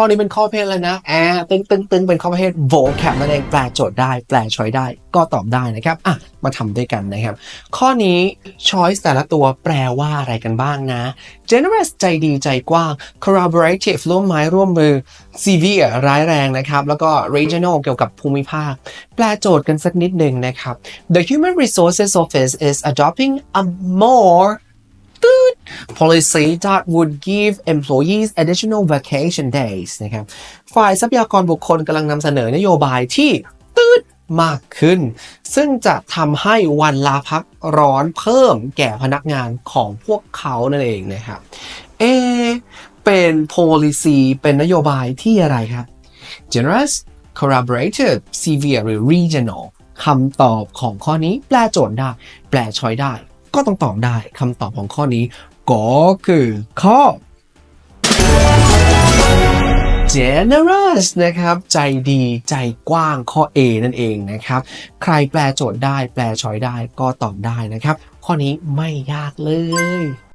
ข้อนี้เป็นข้อเพศเลยนะแอบตึงตึงตึงเป็นข้อประเภท vocab นั่นเองแปลโจทย์ได้ แปลช้อยได้ ก็ตอบได้นะครับอะมาทำด้วยกันนะครับ ข้อนี้ choice แต่ละตัวแปลว่าอะไรกันบ้างนะ generous ใจดีใจกว้าง collaborative ร่วมไม้ร่วมมือ severe ร้ายแรงนะครับ แล้วก็ regional เกี่ยวกับภูมิภาค แปลโจทย์กันสักนิดหนึ่งนะครับ The Human Resources Office is adopting a more policy that would give employees additional vacation days นะครับฝ่ายทรัพยากรบุคคลกำลังนำเสนอนโยบายที่ตืดมากขึ้น ซึ่งจะทำให้วันลาพักร้อนเพิ่มแก่พนักงานของพวกเขานั่นเองนะครับเอเป็น policy เป็นนโยบายที่อะไรครับ generous collaborative severe หรือ regional คำตอบของข้อนี้แปลโจทย์ได้ แปลช้อยได้ ก็ต้องตอบได้คำตอบของข้อนี้ ก็คือข้อ generous นะครับ ใจดีใจกว้างข้อ A นั่นเองนะครับ ใครแปลโจทย์ได้แปลช้อยได้ก็ตอบได้นะครับ ข้อนี้ไม่ยากเลย